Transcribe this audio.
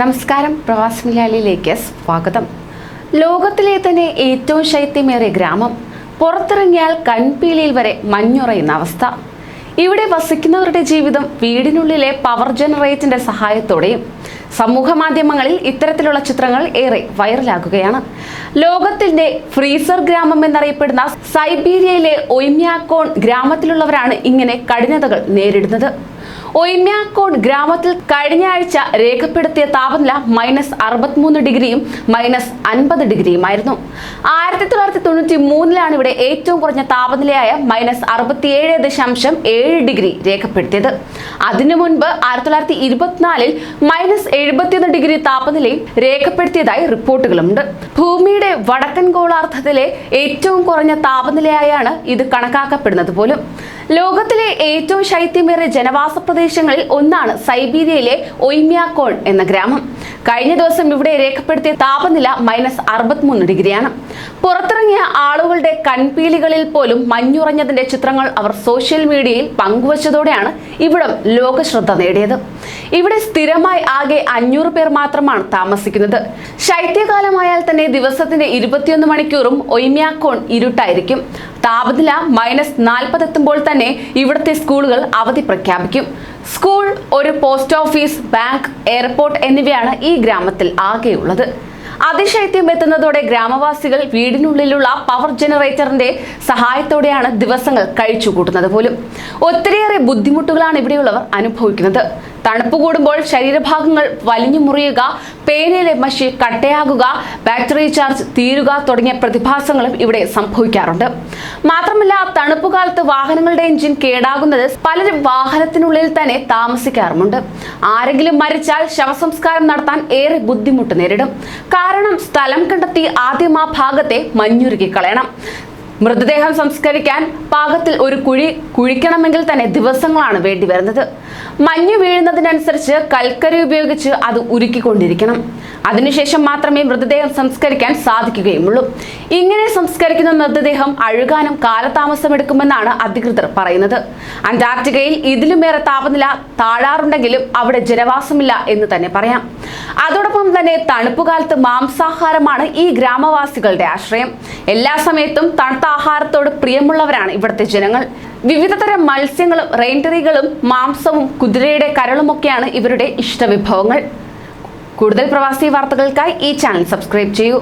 നമസ്കാരം പ്രവാസ് മലയാളിയിലേക്ക് സ്വാഗതം. ലോകത്തിലെ തന്നെ ഏറ്റവും ശൈത്യമേറിയ ഗ്രാമം പുറത്തിറങ്ങിയാൽ കൺപീലിയിൽ വരെ മഞ്ഞുറയുന്ന അവസ്ഥ. ഇവിടെ വസിക്കുന്നവരുടെ ജീവിതം വീടിനുള്ളിലെ പവർ ജനറേറ്ററിന്റെ സഹായത്തോടെയും സമൂഹ മാധ്യമങ്ങളിൽ ഇത്തരത്തിലുള്ള ചിത്രങ്ങൾ ഏറെ വൈറലാകുകയാണ്. ലോകത്തിന്റെ ഫ്രീസർ ഗ്രാമം എന്നറിയപ്പെടുന്ന സൈബീരിയയിലെ ഒയ്മ്യാക്കോൺ ഗ്രാമത്തിലുള്ളവരാണ് ഇങ്ങനെ കഠിനതകൾ നേരിടുന്നത്. ഒയ്മ്യാക്കോട് ഗ്രാമത്തിൽ കഴിഞ്ഞ ആഴ്ച രേഖപ്പെടുത്തിയ താപനില മൈനസ് അറുപത്തിമൂന്ന് ഡിഗ്രിയും മൈനസ് അൻപത് ഡിഗ്രിയുമായിരുന്നു. ആയിരത്തി തൊള്ളായിരത്തി തൊണ്ണൂറ്റി മൂന്നിലാണ് ഇവിടെ ഏറ്റവും കുറഞ്ഞ താപനിലയായ മൈനസ് അറുപത്തിയേഴ് ദശാംശം ഏഴ് ഡിഗ്രി രേഖപ്പെടുത്തിയത്. അതിനു മുൻപ് ആയിരത്തി തൊള്ളായിരത്തി ഇരുപത്തിനാലിൽ മൈനസ് എഴുപത്തിയൊന്ന് ഡിഗ്രി താപനിലയും രേഖപ്പെടുത്തിയതായി റിപ്പോർട്ടുകളുണ്ട്. ഭൂമിയുടെ വടക്കൻ ഗോളാർദ്ധത്തിലെ ഏറ്റവും കുറഞ്ഞ താപനിലയായാണ് ഇത് കണക്കാക്കപ്പെടുന്നത് പോലും. ലോകത്തിലെ ഏറ്റവും ശൈത്യമേറിയ ജനവാസ പ്രദേശങ്ങളിൽ ഒന്നാണ് സൈബീരിയയിലെ ഒയ്മ്യാക്കോൺ എന്ന ഗ്രാമം. കഴിഞ്ഞ ദിവസം ഇവിടെ രേഖപ്പെടുത്തിയ താപനില മൈനസ് അറുപത്തിമൂന്ന് ഡിഗ്രിയാണ്. പുറത്തിറങ്ങിയ ആളുകളുടെ കൺപീലികളിൽ പോലും മഞ്ഞുറഞ്ഞതിന്റെ ചിത്രങ്ങൾ അവർ സോഷ്യൽ മീഡിയയിൽ പങ്കുവച്ചതോടെയാണ് ഇവിടം ലോകശ്രദ്ധ നേടിയത്. ഇവിടെ സ്ഥിരമായി ആകെ അഞ്ഞൂറ് പേർ മാത്രമാണ് താമസിക്കുന്നത്. ശൈത്യകാലമായാൽ തന്നെ ദിവസത്തിന്റെ ഇരുപത്തിയൊന്ന് മണിക്കൂറും ഒയ്മ്യാക്കോൺ ഇരുട്ടായിരിക്കും. താപനില മൈനസ് നാൽപ്പത് എത്തുമ്പോൾ തന്നെ ഇവിടുത്തെ സ്കൂളുകൾ അവധി പ്രഖ്യാപിക്കും. സ്കൂൾ ഒരു പോസ്റ്റ് ഓഫീസ് ബാങ്ക് എയർപോർട്ട് എന്നിവയാണ് ഈ ഗ്രാമത്തിൽ ആകെയുള്ളത്. അതിശൈത്യം എത്തുന്നതോടെ ഗ്രാമവാസികൾ വീടിനുള്ളിലുള്ള പവർ ജനറേറ്ററിന്റെ സഹായത്തോടെയാണ് ദിവസങ്ങൾ കഴിച്ചു കൂട്ടുന്നത് പോലും. ഒത്തിരിയേറെ ബുദ്ധിമുട്ടുകളാണ് ഇവിടെയുള്ളവർ അനുഭവിക്കുന്നത്. തണുപ്പ് കൂടുമ്പോൾ ശരീരഭാഗങ്ങൾ വലിഞ്ഞു മുറിയുക പേനയിലെ മഷി കട്ടയാകുക ബാറ്ററി ചാർജ് തീരുക തുടങ്ങിയ പ്രതിഭാസങ്ങളും ഇവിടെ സംഭവിക്കാറുണ്ട്. മാത്രമല്ല തണുപ്പ് കാലത്ത് വാഹനങ്ങളുടെ എഞ്ചിൻ കേടാകുന്നത് പലരും വാഹനത്തിനുള്ളിൽ തന്നെ താമസിക്കാറുമുണ്ട്. ആരെങ്കിലും മരിച്ചാൽ ശവസംസ്കാരം നടത്താൻ ഏറെ ബുദ്ധിമുട്ട് നേരിടും. കാരണം സ്ഥലം കണ്ടെത്തി ആദ്യം ആ ഭാഗത്തെ മഞ്ഞുരുക്കി കളയണം. മൃതദേഹം സംസ്കരിക്കാൻ പാകത്തിൽ ഒരു കുഴി കുഴിക്കണമെങ്കിൽ തന്നെ ദിവസങ്ങളാണ് വേണ്ടി വരുന്നത്. മഞ്ഞ് വീഴുന്നതിനനുസരിച്ച് കൽക്കരി ഉപയോഗിച്ച് അത് ഉരുക്കിക്കൊണ്ടിരിക്കണം. അതിനുശേഷം മാത്രമേ മൃതദേഹം സംസ്കരിക്കാൻ സാധിക്കുകയുമുള്ളൂ ഇങ്ങനെ സംസ്കരിക്കുന്ന മൃതദേഹം അഴുകാനും കാലതാമസമെടുക്കുമെന്നാണ് അധികൃതർ പറയുന്നത്. അന്റാർട്ടിക്കയിൽ ഇതിലുമേറെ താപനില താഴാറുണ്ടെങ്കിലും അവിടെ ജനവാസമില്ല എന്ന് തന്നെ പറയാം. അതോടൊപ്പം തന്നെ തണുപ്പുകാലത്ത് മാംസാഹാരമാണ് ഈ ഗ്രാമവാസികളുടെ ആശ്രയം. എല്ലാ സമയത്തും തണുത്ത ആഹാരത്തോട് പ്രിയമുള്ളവരാണ് ഇവിടുത്തെ ജനങ്ങൾ. വിവിധതരം മത്സ്യങ്ങളും റെയിൻഡറികളും മാംസവും കുതിരയുടെ കരളുമൊക്കെയാണ് ഇവരുടെ ഇഷ്ടവിഭവങ്ങൾ. കൂടുതൽ പ്രവാസി വാർത്തകൾക്കായി ഈ ചാനൽ സബ്സ്ക്രൈബ് ചെയ്യൂ.